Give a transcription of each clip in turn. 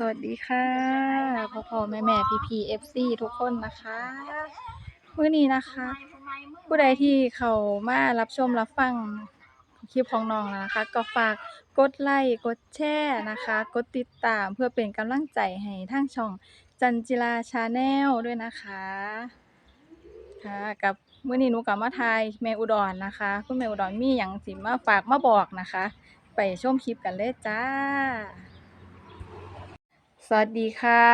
สวัสดีค่ะพ่อพ่อแม่แม่พี่พีเอฟซีทุกคนนะคะมื้อนี้นะคะ ผู้ใดที่เขามารับชมรับฟังคลิปของน้องนะคะ ก็ฝากกดไลค์กดแชร์นะคะ กดติดตามเพื่อเป็นกำลังใจให้ทางช่องจันจิลาชาแนลด้วยนะคะค่ะกับมื้อนี้หนูกับมาไทยแม่อุดรนะคะ คุณแม่อุดรมีหยังสิมาฝากมาบอกนะคะ ไปชมคลิปกันเลยจ้า สวัสดีค่ะ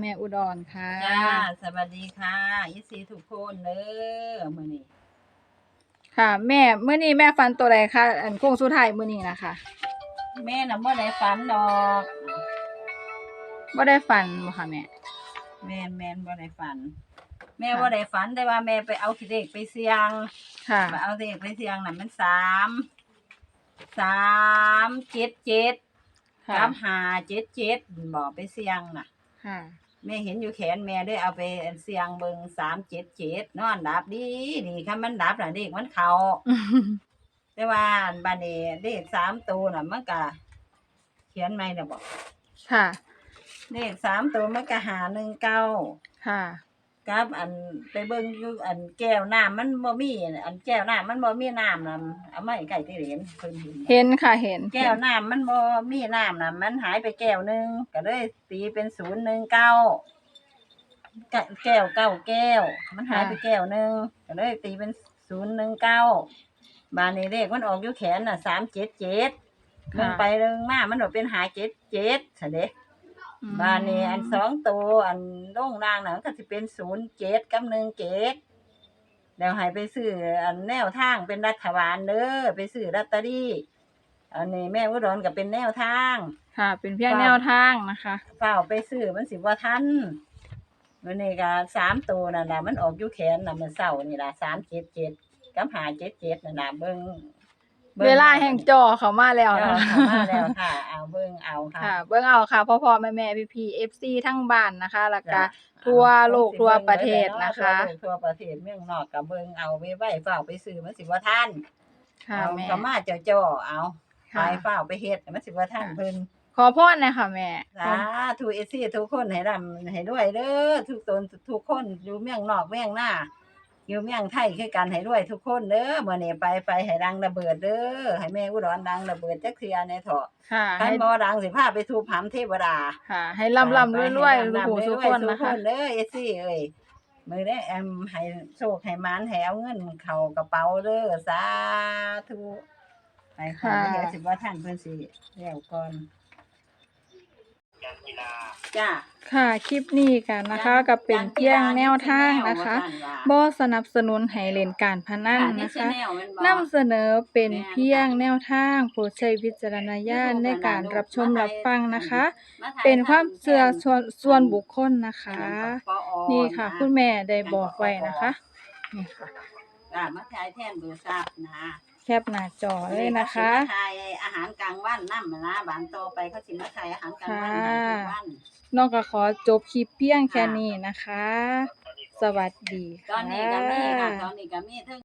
แม่อุดรค่ะจ้าสวัสดีค่ะยิสีทุกคนเด้อมื้อนี้ค่ะ แม่เมื่อนี้แม่ฟันตัวใดคะอันโค้งสุดท้ายมื้อนี้นะคะแม่น่ะบ่ได้ฝันดอกบ่ได้ฟันบ่ค่ะแม่ แม่นแม่นบ่ได้ฝัน แม่ค่ะ บ่ได้ฝันแต่ว่าแม่ไปเอาขี้เด็กไปเสี่ยงค่ะ ไปเอาเด็กไปเสี่ยงน่ะมันสามสามเจ็ดเจ็ด ค่ะ สามห้าเจ็ดเจ็ดบ่ไปเสี่ยงน่ะ ค่ะ แม่เห็นอยู่แขนแม่ได้เอาไปเสี่ยงเบิ่งสามเจ็ดเจ็ดนอนดับดีดีคันมันดับน่ะเด็กมันเข้าแต่ว่าอันบาดนี้เลขสามตัวน่ะมันก็เขียนไม่น่ะบอกค่ะเลขสามตัวมันก็หาหนึ่งเก้า ค่ะ กับอันไปเบิ่งอยู่อันแก้วน้ำมันบ่มีอันแก้วน้ำมันบ่มีน้ำน่ะเอามาให้ไก่ที่เหรียญเพิ่นเห็นเห็นค่ะเห็นแก้วน้ำมันบ่มีน้ำน่ะมันหายไปแก้วหนึงก็เลยตีเป็นศูนย์หนึ่งเก้าแก้วเก้าแก้ว มันหายไปแก้วหนึงก็เลยตีเป็นศูนย์หนึ่งเก้าบานนี้เลขมันออกอยู่แขนน่ะสามเจ็ดเจ็ดค่ะมันไปเรื่องมามันออกเป็นหาเจ็ดเจ็ดซะเด้อืม บ้านนี้อันสองตัวอันโด่งดังน่ะมันก็สิเป็นศูนย์เจ็ดกับหนึ่งเจ็ดแล้วให้ไปซื้ออันแนวทางเป็นรัฐบาลเด้อไปซื้อลอตเตอรี่ อันนี้แม่อุดรก็เป็นแนวทางค่ะ เป็นเพียงค่ะแนวทางนะคะเฝ้าไปซื้อมันสิว่าทันวันนี้ก็สามตัวนั่นล่ะมันออกอยู่แขนน่ะมันเศร้านี่ล่ะสามเจ็ดเจ็ดกับหาเจ็ดเจ็ดนั่นล่ะเบิ่ง บิ่งเวลาแห่งจอเขามาแล้วเอานะเข้ามาแล้วค่ะ เอาเบิ่งเอาค่ะ ค่ะ เบิ่งเอาค่ะพ่อพ่อแม่แม่พี่พีเอฟซีทั้งบ้านนะคะแล้วก็ จ้ะทั่วโลกทั่วประเทศนะคะ ทั่วโลกทั่วประเทศเมืองนอกกับเบิ่งเอาไว้ไว้เฝ้าไปซื้อมันสิว่าท่านค่ะเอาแม่ก็มาเจ้าจ่อเอาไปค่ะเฝ้าไปเฮ็ดมันสิว่าท่านเพิ่นขอพรหนะคะแม่สาธุเอซี่ทุกคนให้ร่ำให้ด้วยเด้อทุกตนทุกคนอยู่เมืองนอกเมืองหน้า อยู่เมืองไทยคือกันให้ด้วยทุกคนเด้อมื้อนี้ไปไปให้ดังระเบิดเด้อให้แม่อุดรดังระเบิดจักเทื่อในเถาะค่ะคันให้บ่ดังสิพาไปทูปหํเทวดาค่ะ ให้ร่ำร่ำรวยรวยๆทุกผู้ทุกคนนะคะ เด้อเอซี่เอ้ยมือได้แอมให้โชคให้มานให้เอาเงินเข้ากระเป๋าเด้อสาธุไปค่ะค่ะ เดี๋ยวสิว่าท่านเพิ่นสิแล้วก่อน จ้าค่ะ คลิปนี้กันนะคะก็เป็นเพียงแนวทางนะคะบ่สนับสนุนให้เล่นการพนันนะคะนำเสนอเป็นเพียงแนวทางโปรดใช้วิจารณญาณในการรับชมรับฟังนะคะ เป็นความเชื่อส่วนส่วนบุคคลนะคะ นี่ค่ะ คุณแม่ได้บอกไว้นะคะนี่ค่ะจ้ามาถ่ายแทนเบอร์ทราบนะ แคปหน้าจอเลยนะคะมาถ่ายอาหารกลางวันนำนะบานโตไปเขาสิมาถ่ายอาหารกลางวันให้ทุกวัน น้องก็ขอจบคลิปเพียงแค่นี้นะคะ สวัสดีตอค่ะนนี้ก็มีค่ะตอนนี้ก็มีเทั้ง